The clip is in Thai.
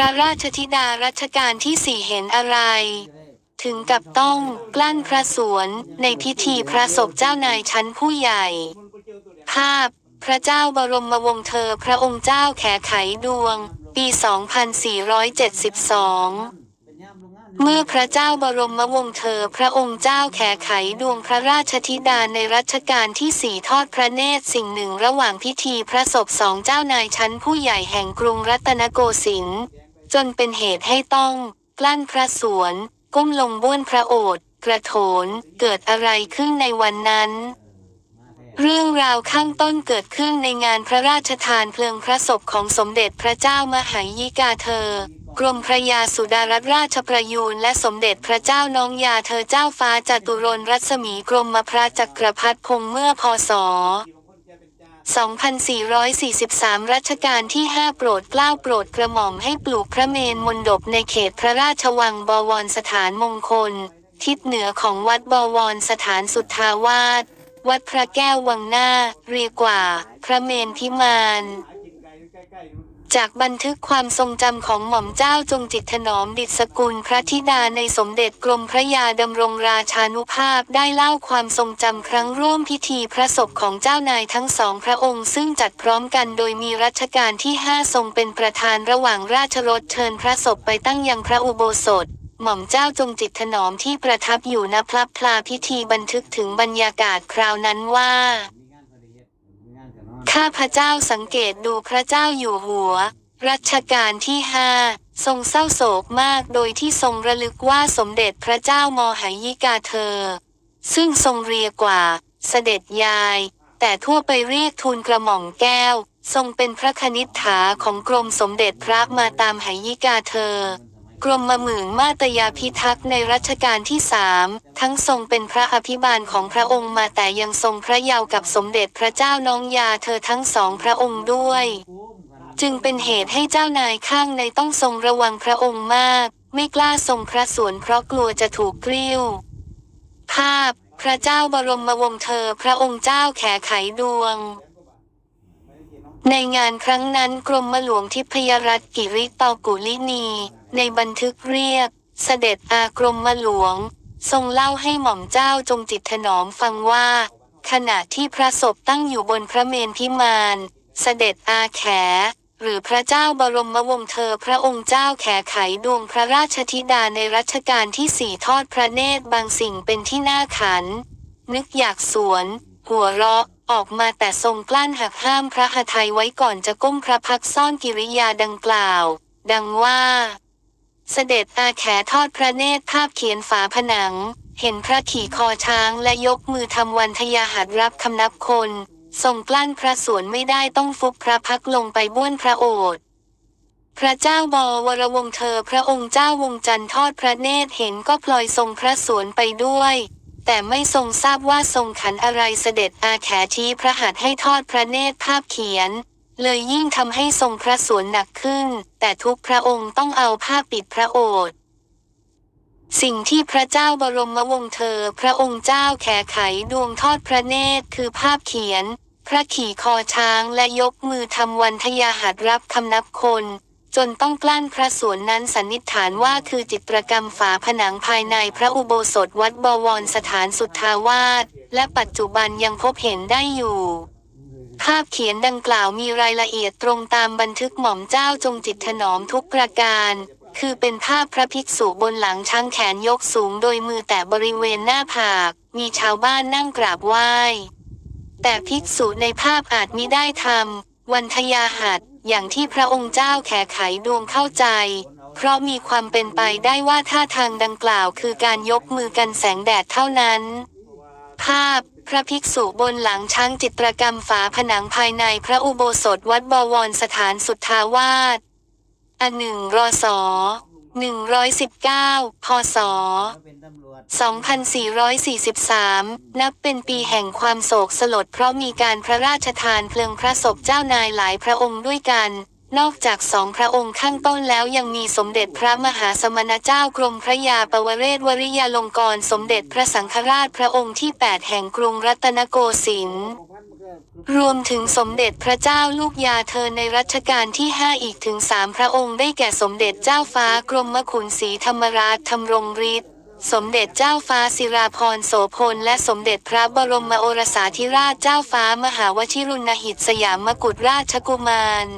ระราชธิดารัชกาลที่สี่เห็นอะไร ถึงกับต้องกลั้นพระสวนในพิธีพระศพเจ้านายชั้นผู้ใหญ่ ภาพพระเจ้าบรมวงศ์เธอพระองค์เจ้าแขไขดวง ปี 2472 เมื่อพระเจ้าบรมวงศ์เธอพระองค์เจ้าแขไขดวงพระราชธิดาในรัชกาลที่สี่ทอดพระเนตรสิ่งหนึ่งระหว่างพิธีพระศพสองเจ้านายชั้นผู้ใหญ่แห่งกรุงรัตนโกสินทร์ จนเป็นเหตุให้ต้อง กลั้นพระสวน ก้มลงบ้วนพระโอษฐ์กระโถนเกิดอะไรขึ้นในวันนั้น เรื่องราวข้างต้นเกิดขึ้นในงานพระราชทานเพลิงพระศพของสมเด็จพระเจ้ามหายิกาเธอกรมพระยาสุดารัตนราชประยูนและสมเด็จพระเจ้าน้องยาเธอเจ้าฟ้าจตุรนรัศมีกรมพระจักรพรรดิพงเมื่อพศ 2443 รัชกาลที่ 5 โปรดเกล้าโปรดกระหม่อมให้ปลูกพระเมนมนดบในเขตพระราชวังบวรสถานมงคล ทิศเหนือของวัดบวรสถานสุทธาวาสวัดพระแก้ววังหน้า เรียกว่า พระเมนพิมาน จากบันทึกความทรงจำของหม่อมเจ้าจงจิตถนอมดิษกุลพระธิดาในสมเด็จกรมพระยาดำรงราชานุภาพได้เล่าความทรงจำครั้งร่วมพิธีพระศพของเจ้านายทั้งสองพระองค์ซึ่งจัดพร้อมกันโดยมีรัชกาลที่ 5 ทรงเป็นประธานระหว่างราชรถเชิญพระศพไปตั้งยังพระอุโบสถ หม่อมเจ้าจงจิตถนอมที่ประทับอยู่ณพลับพลาพิธีบันทึกถึงบรรยากาศคราวนั้นว่า ข้าพระเจ้าสังเกตดูพระเจ้าอยู่หัว รัชกาลที่ห้าทรงเศร้าโศกมากโดยที่ทรงระลึกว่าสมเด็จพระเจ้ามหายิกาเธอ ซึ่งทรงเรียกว่า เสด็จยาย แต่ทั่วไปเรียกทูลกระหม่อมแก้ว ทรงเป็นพระคณิษฐาของกรมสมเด็จพระมาตามหายิกาเธอ กรมมหมื่นมาตยาพิทักษ์ในรัชกาลที่สามทั้งทรงเป็นพระอภิบาลของพระองค์มาแต่ยังทรงพระเยาว์กับสมเด็จพระเจ้าน้องยาเธอทั้งสองพระองค์ด้วย จึงเป็นเหตุให้เจ้านายข้างในต้องทรงระวังพระองค์มาก ไม่กล้าทรงพระสวนเพราะกลัวจะถูกกริ้ว ภาพ พระเจ้าบรมวงศ์เธอพระองค์เจ้าแขไขดวงในงานครั้งนั้นกรมหลวงทิพยรัตน์กิริเปากุลินี ในบันทึกเรียบเสด็จอากรมหลวง ทรงเล่าให้หม่อมเจ้าจงจิตถนอมฟังว่า ขณะที่พระศพตั้งอยู่บนพระเมนพิมานเสด็จอาแข หรือพระเจ้าบรมวงศ์เธอพระองค์เจ้าแขไขดวงพระราชธิดาในรัชกาลที่สี่ทอดพระเนตรบางสิ่งเป็นที่น่าขัน นึกอยากสวน หัวเราะออกมาแต่ทรงกลั้นหักห้ามพระหทัยไว้ก่อนจะก้มพระพักซ่อนกิริยาดังกล่าว ดังว่า เสด็จอาแขทอดพระเนตรภาพเขียนฝาผนัง เห็นพระขี่คอช้างและยกมือทำวันทยาหัดรับคำนับคนทรงกลั้นพระสวนไม่ได้ต้องฟุบพระพักลงไปบ้วนพระโอษฐ์พระเจ้าบอวรวงเธอพระองค์เจ้าวงจันทร์ทอดพระเนตรเห็นก็พลอยทรงพระสวนไปด้วย แต่ไม่ทรงทราบว่าทรงขันอะไรเสด็จอาแขชี้พระหัตถ์ให้ทอดพระเนตรภาพเขียน เลยยิ่งทำให้ทรงพระสวนหนักขึ้น แต่ทุกพระองค์ต้องเอาผ้าปิดพระโอษฐ์สิ่งที่พระเจ้าบรมวงศ์เธอ พระองค์เจ้าแขไขดวงทอดพระเนตรคือภาพเขียน พระขี่คอช้างและยกมือทำวันทยาหัดรับคำนับคน จนต้องกลั้นพระสวนนั้นสันนิษฐานว่าคือจิตรกรรมฝาผนังภายในพระอุโบสถวัดบวรสถานสุทธาวาสและปัจจุบันยังพบเห็นได้อยู่าพเขียนดังกล่าวมีรายละเอียดตรงตามบันทึกหม่อมเจ้าจงจิตถนอมทุกประการ คือเป็นภาพพระภิกษุบนหลังช้างแขนยกสูงโดยมือแต่บริเวณหน้าผาก มีชาวบ้านนั่งกราบไหว้ แต่ภิกษุในภาพอาจมิได้ทำวันทยาหัดอย่างที่พระองค์เจ้าแขไขดวงเข้าใจ เพราะมีความเป็นไปได้ว่าท่าทางดังกล่าวคือการยกมือกันแสงแดดเท่านั้น ภาพ พระภิกษุบนหลังช้างจิตรกรรมฝาผนังภายในพระอุโบสถวัดบวรสถานสุทธาวาสอันหนึ่งรอสอหนึ่งร้อยสิบเก้าพศ 2443 นับเป็นปีแห่งความโศกสลดเพราะมีการพระราชทานเพลิงพระศพเจ้านายหลายพระองค์ด้วยกัน นอกจากสองพระองค์ข้างต้นแล้วยังมีสมเด็จพระมหาสมณเจ้ากรมพระยาปวเรศวริยาลงกรสมเด็จพระสังฆราชพระองค์ที่ 8 แห่งกรุงรัตนโกสินทร์รวมถึงสมเด็จพระเจ้าลูกยาเธอในรัชกาลที่ 5 อีกถึงสามพระองค์ได้แก่สมเด็จเจ้าฟ้ากรมขุนศรีธรรมราชธรรมรงฤทธิ์สมเด็จเจ้าฟ้าศิราพรโสพลและสมเด็จพระบรมโอรสาธิราชเจ้าฟ้ามหาวชิรุณหิตสยามกุฎราชกุมาร